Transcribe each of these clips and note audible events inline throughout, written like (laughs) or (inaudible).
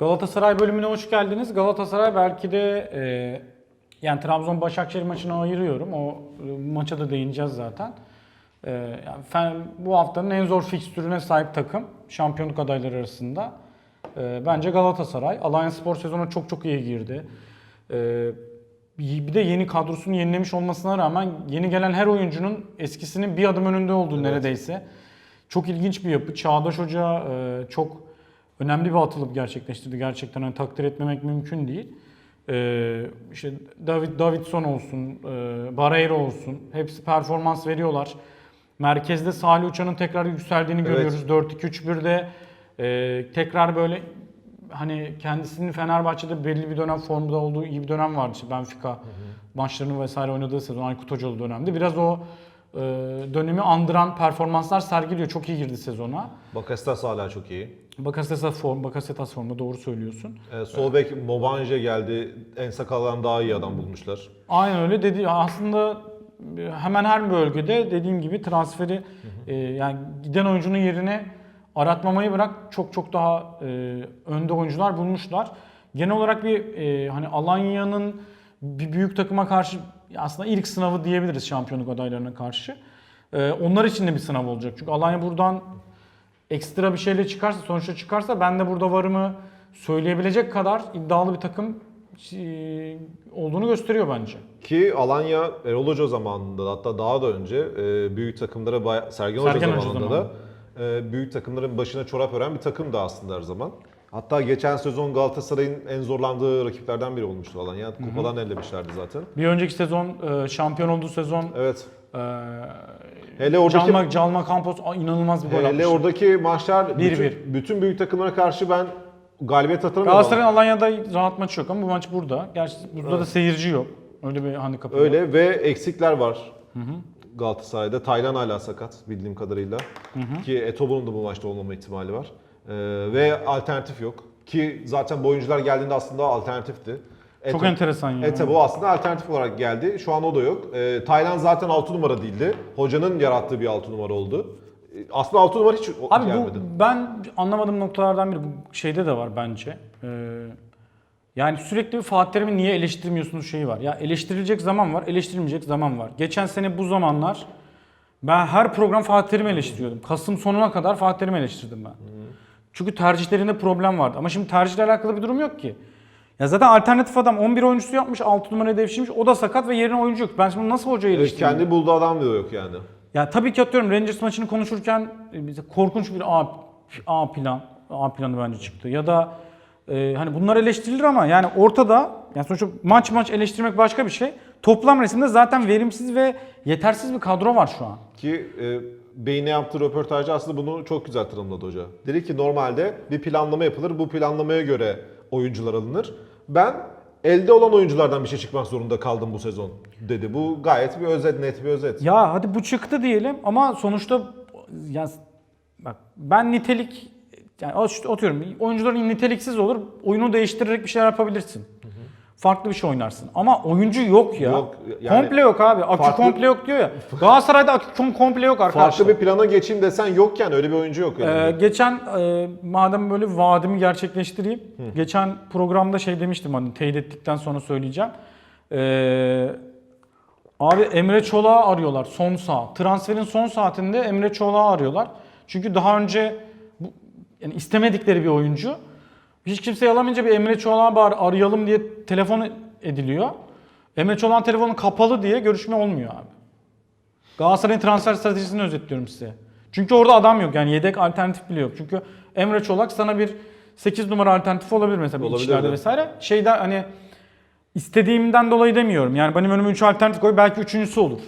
Galatasaray bölümüne hoş geldiniz. Galatasaray belki de e, yani Trabzon Başakşehir maçını ayırıyorum. O e, maça da değineceğiz zaten. E, yani fen- bu haftanın en zor fikstürüne sahip takım şampiyonluk adayları arasında. E, bence Galatasaray. Alanya Spor sezonu çok çok iyi girdi. E, bir de yeni kadrosunu yenilemiş olmasına rağmen yeni gelen her oyuncunun eskisinin bir adım önünde olduğu neredeyse. Çok ilginç bir yapı. Çağdaş Hoca e, çok önemli bir atılıp gerçekleştirdi. Gerçekten hani takdir etmemek mümkün değil. E, işte David Davidson olsun, e, Barreiro olsun hepsi performans veriyorlar. Merkezde Salih Uçan'ın tekrar yükseldiğini Evet. görüyoruz. 4-2-3-1'de e, tekrar böyle hani kendisinin Fenerbahçe'de belli bir dönem formda olduğu iyi bir dönem vardı. İşte Benfica maçlarını vesaire oynadığı sezon Aykut Hocalı dönemde. Biraz o e, dönemi andıran performanslar sergiliyor. Çok iyi girdi sezona. Bakasetas hala çok iyi. Bakasetas form, Bakasetas formda doğru söylüyorsun. Ee, sol bek Mobanje geldi. En sakaldan daha iyi adam bulmuşlar. Aynen öyle dedi. Aslında hemen her bölgede dediğim gibi transferi e, yani giden oyuncunun yerine aratmamayı bırak çok çok daha e, önde oyuncular bulmuşlar. Genel olarak bir e, hani Alanya'nın bir büyük takıma karşı aslında ilk sınavı diyebiliriz şampiyonluk adaylarına karşı. E, onlar için de bir sınav olacak. Çünkü Alanya buradan ekstra bir şeyle çıkarsa, sonuçta çıkarsa ben de burada varımı söyleyebilecek kadar iddialı bir takım e, olduğunu gösteriyor bence. Ki Alanya Erol Hoca zamanında da hatta daha da önce e, büyük takımlara Sergen Hoca Sergen Hoca zamanında da e, büyük takımların başına çorap ören bir takım da aslında her zaman. Hatta geçen sezon Galatasaray'ın en zorlandığı rakiplerden biri olmuştu Alanya. Kupadan ellemişlerdi zaten. Bir önceki sezon e, şampiyon olduğu sezon Evet. e, Hele oradaki Calma, Calma Campos a, inanılmaz bir gol hele atmış. oradaki maçlar Bir bütün, bir. bütün büyük takımlara karşı ben galibiyet hatırlamıyorum. Galatasaray'ın Alanya'da rahat maçı yok ama bu maç burada. Gerçi burada da seyirci yok. Öyle bir handikapı var. Öyle ve eksikler var. Galatasaray'da. Taylan hala sakat bildiğim kadarıyla. Ki Etobo'nun da bu maçta olmama ihtimali var. Ee, ve alternatif yok. Ki zaten bu oyuncular geldiğinde aslında alternatifti. Çok Eto- enteresan yani. Etebo aslında alternatif olarak geldi. Şu an o da yok. Ee, Taylan zaten 6 numara değildi. Hocanın yarattığı bir 6 numara oldu. Ee, Aslında 6 numara hiç o- Abi gelmedi. bu ben anlamadığım noktalardan biri bu şeyde de var bence. Ee, yani sürekli bir Fatih Terim'i niye eleştirmiyorsunuz şeyi var. Ya eleştirilecek zaman var, eleştirilmeyecek zaman var. Geçen sene bu zamanlar ben her program Fatih Terim'i eleştiriyordum. Kasım sonuna kadar Fatih Terim'i eleştirdim ben. Çünkü tercihlerinde problem vardı. Ama şimdi tercihle alakalı bir durum yok ki. Ya zaten alternatif adam 11 oyuncusu yapmış, 6 numaraya devşirmiş. O da sakat ve yerine oyuncu yok. Ben şimdi nasıl hocayı Ee, eleştireyim? kendi bulduğu adam da yok yani. Ya tabii ki atıyorum Rangers maçını konuşurken bize korkunç bir A, A plan, A planı bence çıktı. Ya da e, hani bunlar eleştirilir ama yani ortada yani sonuçta maç maç eleştirmek başka bir şey. Toplam resimde zaten verimsiz ve yetersiz bir kadro var şu an. Ki e, Bey'ine yaptığı röportajda aslında bunu çok güzel tanımladı hoca. Dedi ki normalde bir planlama yapılır. Bu planlamaya göre oyuncular alınır. Ben elde olan oyunculardan bir şey çıkmak zorunda kaldım bu sezon dedi. Bu gayet bir özet, net bir özet. Ya hadi bu çıktı diyelim ama sonuçta ya bak ben nitelik yani atıyorum oyuncuların niteliksiz olur oyunu değiştirerek bir şeyler yapabilirsin. Farklı bir şey oynarsın. Ama oyuncu yok ya. Yok, yani- komple yok abi. Akü Farklı- komple yok diyor ya. Galatasaray'da akü kom- komple yok arkadaşlar. Farklı bir plana geçeyim desen yokken öyle bir oyuncu yok. Ee, geçen e, madem böyle vaadimi gerçekleştireyim. Geçen programda şey demiştim hani teyit ettikten sonra söyleyeceğim. Ee, abi Emre Çolak'ı arıyorlar son saat. Transferin son saatinde Emre Çolak'ı arıyorlar. Çünkü daha önce bu, yani istemedikleri bir oyuncu. Hiç kimseyi alamayınca bir Emre Çolak'ı bari arayalım diye telefon ediliyor. Emre Çolak'ın telefonu kapalı diye görüşme olmuyor abi. Galatasaray'ın transfer stratejisini özetliyorum size. Çünkü orada adam yok yani yedek alternatif bile yok. Çünkü Emre Çolak sana bir 8 numara alternatif olabilir mesela Olabilir, içlerde evet. vesaire. Şeyden hani istediğimden dolayı demiyorum. Yani benim önüme 3 alternatif koy belki üçüncüsü olur.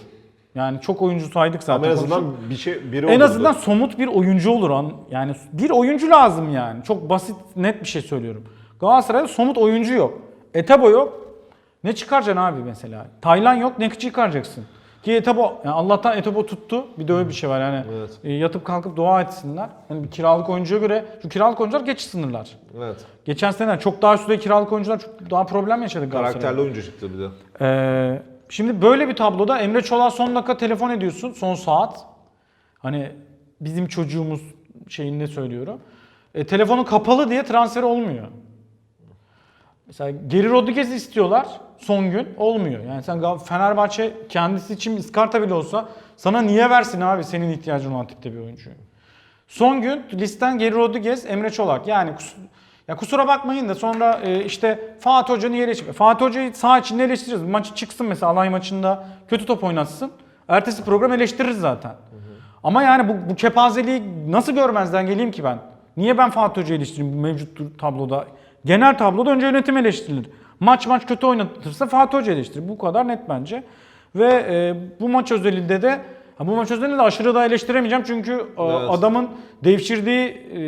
Yani çok oyuncu saydık zaten. Ama en azından konuştuk. bir şey biri en olurdu. azından somut bir oyuncu olur. an- Yani bir oyuncu lazım yani. Çok basit net bir şey söylüyorum. Galatasaray'da somut oyuncu yok. Etebo yok. Ne çıkaracaksın abi mesela? Taylan yok. Ne çıkaracaksın? Ki Etebo, yani Allah'tan Etebo tuttu. Bir de öyle bir şey var yani. Evet. E, yatıp kalkıp dua etsinler. Yani bir kiralık oyuncuya göre, şu kiralık oyuncular geç sınırlar. Evet. Geçen sene çok daha üstüne kiralık oyuncular çok daha problem yaşadı Galatasaray'da. Karakterli oyuncu çıktı bir de. Ee, şimdi böyle bir tabloda Emre Çolak'a son dakika telefon ediyorsun son saat. Hani bizim çocuğumuz şeyinde söylüyorum. E, telefonu kapalı diye transfer olmuyor. Mesela Geri Rodriguez istiyorlar son gün olmuyor. Yani sen Fenerbahçe kendisi için iskarta bile olsa sana niye versin abi senin ihtiyacın olan tipte bir oyuncuyu. Son gün listen Geri Rodriguez, Emre Çolak. Yani ya kusura bakmayın da sonra e, işte Fatih Hoca niye eleştiriyor? Fatih Hoca'yı sağ içinde eleştiririz. Maçı çıksın mesela alay maçında kötü top oynatsın. Ertesi program eleştiririz zaten. Ama yani bu, bu kepazeliği nasıl görmezden geleyim ki ben? Niye ben Fatih Hoca'yı eleştireyim mevcut tabloda? Genel tabloda önce yönetim eleştirilir. Maç maç kötü oynatırsa Fatih Hoca eleştirir. Bu kadar net bence. Ve e, bu maç özelinde de ha, bu maç özelinde de aşırı da eleştiremeyeceğim çünkü e, Evet. adamın devşirdiği e,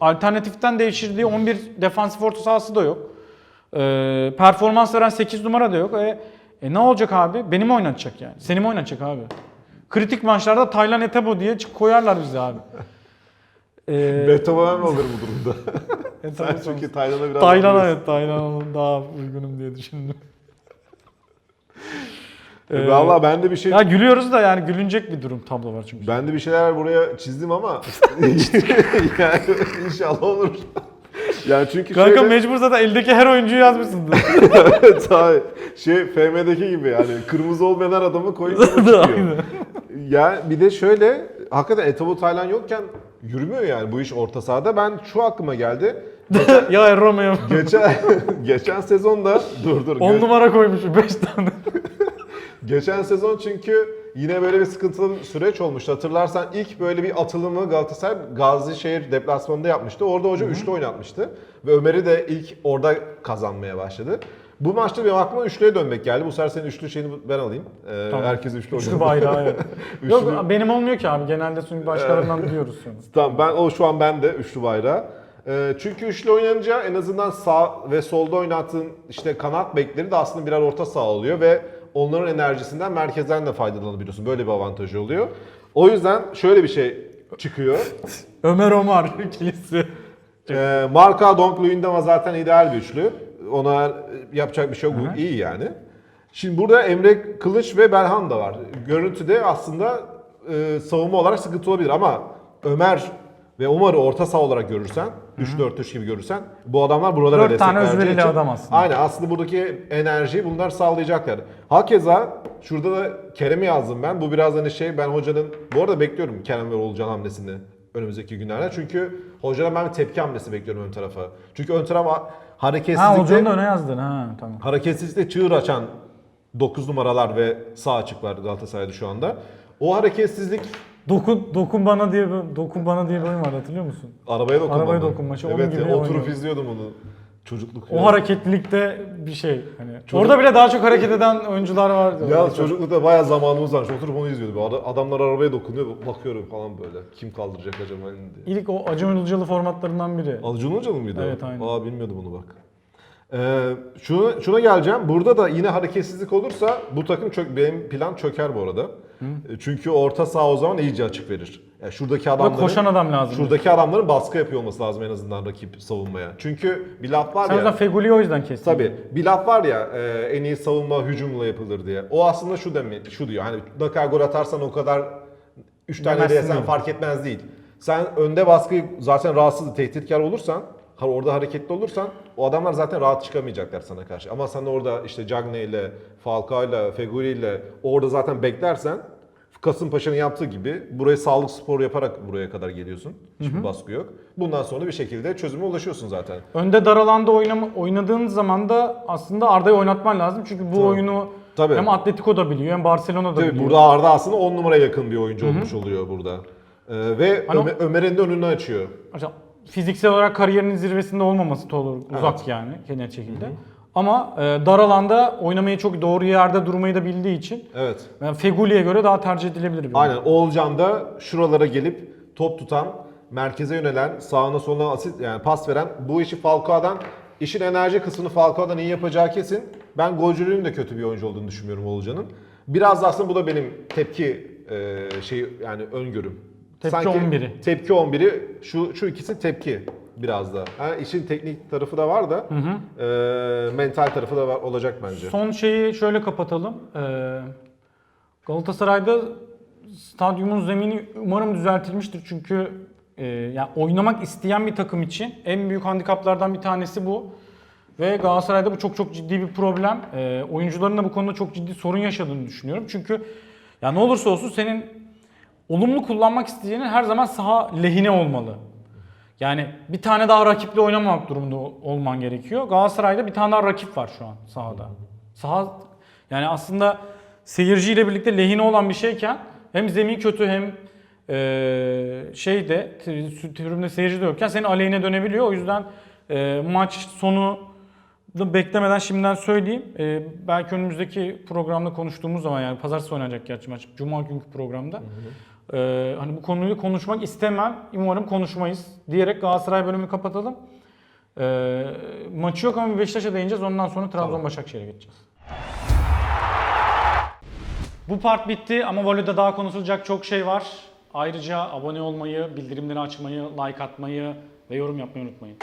alternatiften devşirdiği 11 defansif orta sahası da yok. E, performans veren 8 numara da yok. E, e, ne olacak abi? Beni mi oynatacak yani? Seni mi oynatacak abi? Kritik maçlarda Taylan Etebo diye çık- koyarlar bizi abi. E, Beethoven olur bu durumda? (laughs) Etebo Sen çünkü Taylan'a biraz... Taylan evet Taylan daha uygunum diye düşündüm. E, Valla ben de bir şey... Ya gülüyoruz da yani gülünecek bir durum tablo var çünkü. Ben de bir şeyler buraya çizdim ama (laughs) (laughs) yani inşallah olur. yani çünkü Kanka şöyle, mecbur zaten eldeki her oyuncuyu yazmışsındır. (laughs) evet abi, şey FM'deki gibi yani kırmızı olmayan her adamı bu çıkıyor. Yani bir de şöyle hakikaten Etabo Taylan yokken yürümüyor yani bu iş orta sahada. Ben şu aklıma geldi. ya Romeo. Geçen geçen sezonda dur dur. 10 gö- numara koymuş 5 tane. Geçen sezon çünkü yine böyle bir sıkıntılı bir süreç olmuştu. Hatırlarsan ilk böyle bir atılımı Galatasaray Gazişehir deplasmanında yapmıştı. Orada hoca üçlü oynatmıştı. Ve Ömer'i de ilk orada kazanmaya başladı. Bu maçta benim aklıma üçlüye dönmek geldi. Bu sefer senin üçlü şeyini ben alayım. Ee, Tamam. Herkes üçlü Üçlü oynadı. bayrağı evet. (laughs) Üçlü- Yok benim olmuyor ki abi. Genelde çünkü başkalarından duyuyoruz sonra. (laughs) Tamam ben o şu an ben de üçlü bayrağı. Ee, çünkü üçlü oynanınca en azından sağ ve solda oynattığın işte kanat bekleri de aslında birer orta saha oluyor ve onların enerjisinden merkezden de faydalanabiliyorsun. Böyle bir avantajı oluyor. O yüzden şöyle bir şey çıkıyor. (laughs) Ömer Omar ikilisi. Ee, Marka Donk Luyendama zaten ideal bir üçlü. Ona yapacak bir şey yok. Bu iyi yani. Şimdi burada Emre Kılıç ve Belhan da var. Görüntüde aslında e, savunma olarak sıkıntı olabilir ama Ömer ve Umar'ı orta saha olarak görürsen, 3-4-3 gibi görürsen bu adamlar buralara Dört destek tane vereceği özverili için- adam aslında. Aynen aslında buradaki enerjiyi bunlar sağlayacaklar. Hakeza şurada da Kerem'i yazdım ben. Bu biraz hani şey ben hocanın bu arada bekliyorum Kerem ve Oğulcan hamlesini önümüzdeki günlerde. Çünkü hocadan ben bir tepki hamlesi bekliyorum ön tarafa. Çünkü ön taraf Ha hareketsizlikte hocanın da öne yazdın ha tamam. hareketsizlikte çığır açan 9 numaralar ve sağ açıklar Galatasaray'da şu anda. O hareketsizlik Dokun, dokun bana diye bir, dokun bana diye bir oyun var hatırlıyor musun? arabaya dokunmadı. Arabaya dokunmaşı, onun Evet gibi ya, oturup oynuyor. izliyordum onu. Çocukluk. O ya. hareketlilikte bir şey hani. Orada bile daha çok hareket eden oyuncular vardı. Ya çocuklukta bayağı zamanımız varmış. Oturup onu izliyordum. Ad- Adamlar arabaya dokunuyor. Bakıyorum falan böyle. Kim kaldıracak acaba diye. İlk o Acun Ilıcalı formatlarından biri. Acun Ilıcalı mıydı? o? Evet, aynen. Aa bilmiyordum onu bak. Ee, şuna, şuna geleceğim. Burada da yine hareketsizlik olursa bu takım çök, benim plan çöker bu arada. E, Çünkü orta saha o zaman iyice açık verir. Yani şuradaki adamların koşan adam lazım. şuradaki adamların baskı yapıyor olması lazım en azından rakip savunmaya. Çünkü bir laf var Sen ya. yüzden Feguli'yi o yüzden kestin. Tabii bir laf var ya e, en iyi savunma hücumla yapılır diye. O aslında şu demek, şu diyor. Hani ne kadar gol atarsan o kadar 3 tane Yemezsin yesen fark etmez değil. Sen önde baskıyı zaten rahatsız, tehditkar olursan, orada hareketli olursan o adamlar zaten rahat çıkamayacaklar sana karşı. Ama sen orada işte Cagne ile, Falcao ile, Feguli ile orada zaten beklersen Kasımpaşa'nın yaptığı gibi buraya sağlık spor yaparak buraya kadar geliyorsun. Hiçbir baskı yok. Bundan sonra bir şekilde çözüme ulaşıyorsun zaten. Önde dar alanda oynama, oynadığın zaman da aslında Arda'yı oynatman lazım. Çünkü bu Tabii. oyunu Tabii. hem Atletico da biliyor hem Barcelona da Tabii biliyor. burada Arda aslında 10 numaraya yakın bir oyuncu olmuş oluyor burada. Ee, ve Hani Ömer'in de önünü açıyor. Mesela fiziksel olarak kariyerinin zirvesinde olmaması da olur. Uzak yani net şekilde. Ama e, dar alanda oynamayı çok doğru yerde durmayı da bildiği için Evet. yani Feguli'ye göre daha tercih edilebilir bir Aynen. Oğulcan da şuralara gelip top tutan, merkeze yönelen, sağına soluna asit yani pas veren bu işi Falcao'dan işin enerji kısmını Falcao'dan iyi yapacağı kesin. Ben golcülüğün de kötü bir oyuncu olduğunu düşünmüyorum Oğulcan'ın. Biraz da aslında bu da benim tepki e, şey yani öngörüm. Tepki 11'i. Tepki 11'i şu şu ikisi tepki biraz da. Ha, işin teknik tarafı da var da e, mental tarafı da var, olacak bence. Son şeyi şöyle kapatalım. Ee, Galatasaray'da stadyumun zemini umarım düzeltilmiştir. Çünkü e, yani oynamak isteyen bir takım için en büyük handikaplardan bir tanesi bu. Ve Galatasaray'da bu çok çok ciddi bir problem. Ee, oyuncuların da bu konuda çok ciddi sorun yaşadığını düşünüyorum. Çünkü ya ne olursa olsun senin olumlu kullanmak isteyeceğinin her zaman saha lehine olmalı. Yani bir tane daha rakiple oynamamak durumunda ol- olman gerekiyor. Galatasaray'da bir tane daha rakip var şu an sahada. Saha yani aslında seyirciyle birlikte lehine olan bir şeyken hem zemin kötü hem eee şey de tri- tribünde seyirci de yokken senin aleyhine dönebiliyor. O yüzden eee, maç sonu da beklemeden şimdiden söyleyeyim. Eee, belki önümüzdeki programda konuştuğumuz zaman yani pazartesi oynanacak gerçi maç. Cuma günkü programda. Eee, hani bu konuyu konuşmak istemem. Umarım konuşmayız diyerek Galatasaray bölümünü kapatalım. Eee, maçı yok ama Beşiktaş'a değineceğiz. Ondan sonra Trabzon Tamam. Başakşehir'e geçeceğiz. Bu part bitti ama voleyde daha konuşulacak çok şey var. Ayrıca abone olmayı, bildirimleri açmayı, like atmayı ve yorum yapmayı unutmayın.